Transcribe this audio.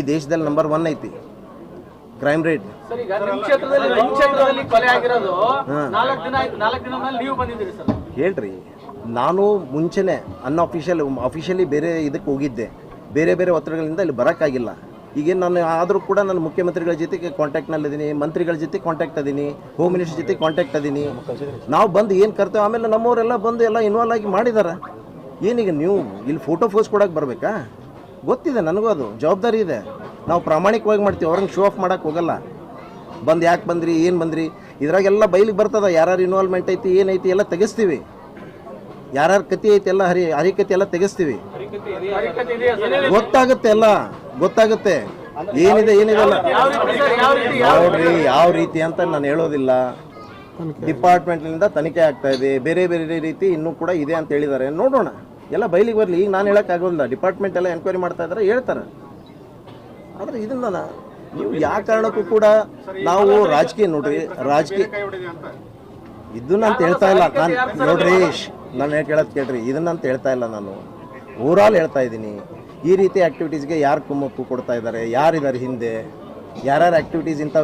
ಈ ದೇಶದಲ್ಲಿ number one ಐತಿ. ಕ್ರೈಮ್ ರೇಟ್ ಹೇಳ್ರಿ ನಾನು ಮುಂಚೆನೆ ಅನ್ಅಫಿಷಿಯಲ್ ಅಫಿಷಿಯಲಿ ಬೇರೆ ಇದಕ್ಕೆ ಹೋಗಿದ್ದೆ. ಬೇರೆ ಬೇರೆ ಒತ್ತಡಗಳಿಂದ ಇಲ್ಲಿ ಬರೋಕ್ಕಾಗಿಲ್ಲ. ಈಗೇನು ನಾನು ಆದರೂ ಕೂಡ ನಾನು ಮುಖ್ಯಮಂತ್ರಿಗಳ ಜೊತೆಗೆ ಕಾಂಟ್ಯಾಕ್ಟ್ನಲ್ಲಿದ್ದೀನಿ ಮಂತ್ರಿಗಳ ಜೊತೆ ಕಾಂಟ್ಯಾಕ್ಟ್ ಅದೀನಿ ಹೋಮ್ ಮಿನಿಸ್ಟರ್ ಜೊತೆ ಕಾಂಟ್ಯಾಕ್ಟ್ ಅದೀನಿ. ನಾವು ಬಂದು ಏನು ಕರ್ತೇವೆ ಆಮೇಲೆ ನಮ್ಮವರೆಲ್ಲ ಬಂದು ಎಲ್ಲ ಇನ್ವಾಲ್ವ್ ಆಗಿ ಮಾಡಿದ್ದಾರೆ ಏನೀಗ ನೀವು ಇಲ್ಲಿ ಫೋಟೋ ಫೋಸ್ ಕೊಡಕ್ಕೆ ಬರಬೇಕಾ? ಗೊತ್ತಿದೆ ನನಗೂ ಅದು ಜವಾಬ್ದಾರಿ ಇದೆ. ನಾವು ಪ್ರಾಮಾಣಿಕವಾಗಿ ಮಾಡ್ತೀವಿ ಅವ್ರಂಗೆ ಶೋ ಆಫ್ ಮಾಡೋಕೆ ಹೋಗಲ್ಲ. ಬಂದು ಯಾಕೆ ಬಂದ್ರಿ ಏನು ಬಂದ್ರಿ? ಇದ್ರಾಗೆಲ್ಲ ಬೈಲಿಗೆ ಬರ್ತದ ಯಾರ್ಯಾರು ಇನ್ವಾಲ್ವ್ಮೆಂಟ್ ಐತಿ ಏನೈತಿ ಎಲ್ಲ ತೆಗೆಸ್ತೀವಿ. ಯಾರ್ಯಾರ ಕತಿ ಐತಿ ಎಲ್ಲ ಹರಿ ಹರಿಕತಿ ಎಲ್ಲ ತೆಗೆಸ್ತೀವಿ. ಗೊತ್ತಾಗುತ್ತೆ ಎಲ್ಲ ಗೊತ್ತಾಗುತ್ತೆ. ಏನಿದೆ ಏನಿದೆ ಅಲ್ಲ ರೀತಿ ಯಾವ ರೀತಿ ನೋಡ್ರಿ ಯಾವ ರೀತಿ ಅಂತ ನಾನು ಹೇಳೋದಿಲ್ಲ. ಡಿಪಾರ್ಟ್ಮೆಂಟ್ನಿಂದ ತನಿಖೆ ಆಗ್ತಾ ಇದೆ ಬೇರೆ ಬೇರೆ ರೀತಿ ಇನ್ನೂ ಕೂಡ ಇದೆ ಅಂತ ಹೇಳಿದ್ದಾರೆ. ನೋಡೋಣ. ಎಲ್ಲ ಬೈಲಿಗೆ ಬರಲಿ, ಈಗ ನಾನು ಆಗೋಲ್ಲ ಡಿಪಾರ್ಟ್ಮೆಂಟ್ ಎಲ್ಲ ಎನ್ಕ್ವೈರಿ ಮಾಡ್ತಾ ಇದ್ದಾರೆ ಹೇಳ್ತಾರೆ. ಆದರೆ ಇದನ್ನ ನೀವು ಯಾವ ಕಾರಣಕ್ಕೂ ಕೂಡ ನಾವು ರಾಜಕೀಯ ನೋಡ್ರಿ, ರಾಜಕೀಯ ಇದನ್ನ ಅಂತ ಹೇಳ್ತಾ ಇಲ್ಲ. ನಾನು ನೋಡ್ರಿ ನಾನು ಕೇಳೋದು ಕೇಳ್ರಿ. ಇದನ್ನ ಅಂತ ಹೇಳ್ತಾ ಇಲ್ಲ ನಾನು. ಓವರಾಲ್ ಹೇಳ್ತಾ ಇದ್ದೀನಿ. ಈ ರೀತಿ ಆಕ್ಟಿವಿಟೀಸ್ಗೆ ಯಾರು ಕುಮ್ಮಕ್ಕು ಕೊಡ್ತಾ ಇದ್ದಾರೆ ಯಾರಿದ್ದಾರೆ ಹಿಂದೆ? ಯಾರ್ಯಾರು ಆಕ್ಟಿವಿಟೀಸ್ ಇಂಥ